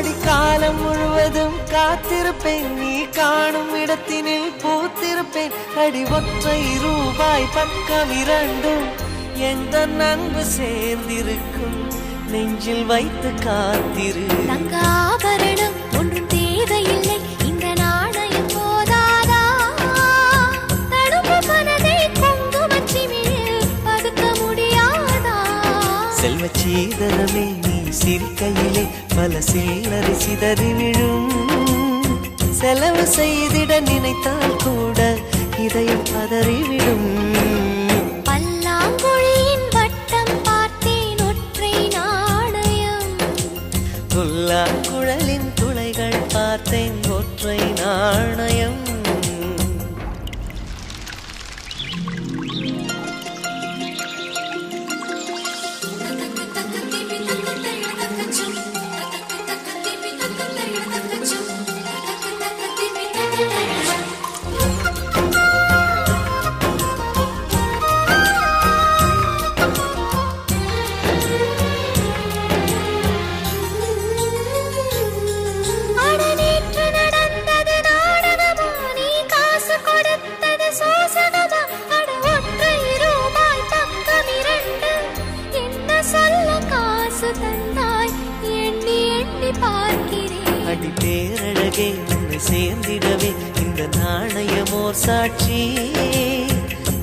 ஆடி காலம் முழுவதும் காத்திருப்பேன். நீ காணும் இடத்தினில் பூத்திருப்பேன். அடி ஒற்றை ரூபாய் பக்கம் இரண்டும் எந்த அன்பு சேர்ந்திருக்கும். நெஞ்சில் வைத்து காத்திரு. செல்வச் சீதனமே நீ சிரிக்கையிலே பல சில்லறை சிதறி விழும் செலவு செய்திட நினைத்தால் கூட இதயம் பதறிவிடும். பல்லாங்குழியின் வட்டம் பார்த்தேன் ஒற்றை நாணயம். துல்லா குழலின் துளைகள் பார்த்தேன் ஒற்றை நாணயம். பேரழகே உன்னை சேர்ந்திடவே இந்த நாணயமோர் சாட்சி.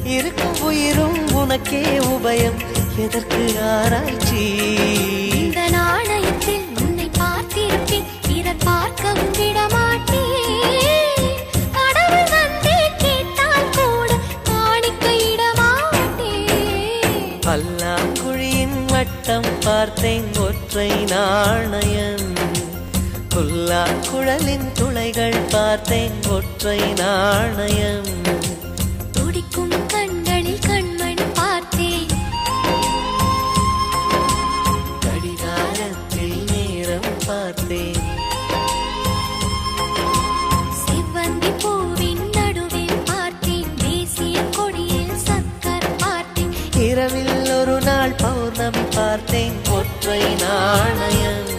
இருக்கும் உயிரும் உனக்கே உபயம் எதற்கு ஆராய்ச்சி? இந்த நாணயத்தில் உன்னை பார்த்திருப்பேன் பிறர் பார்க்கவும் விடமாட்டேன். பல்லாங்குழியின் வட்டம் பார்த்தேன் ஒற்றை நாணயம். கொல்லா குழலின் துளைகள் பார்த்தேன் ஒற்றை நாணயம். துடிக்கும் கண்களில் கண்மணி பார்த்தேன். கடிகாரத்தில் நேரம் பார்த்தேன். செவ்வந்தி பூவின் நடுவில் பார்த்தேன். தேசிய கொடியில் சக்கர் பார்த்தேன். இரவில் ஒரு நாள் பௌர்ணமி பார்த்தேன். ஒற்றை நாணயம்.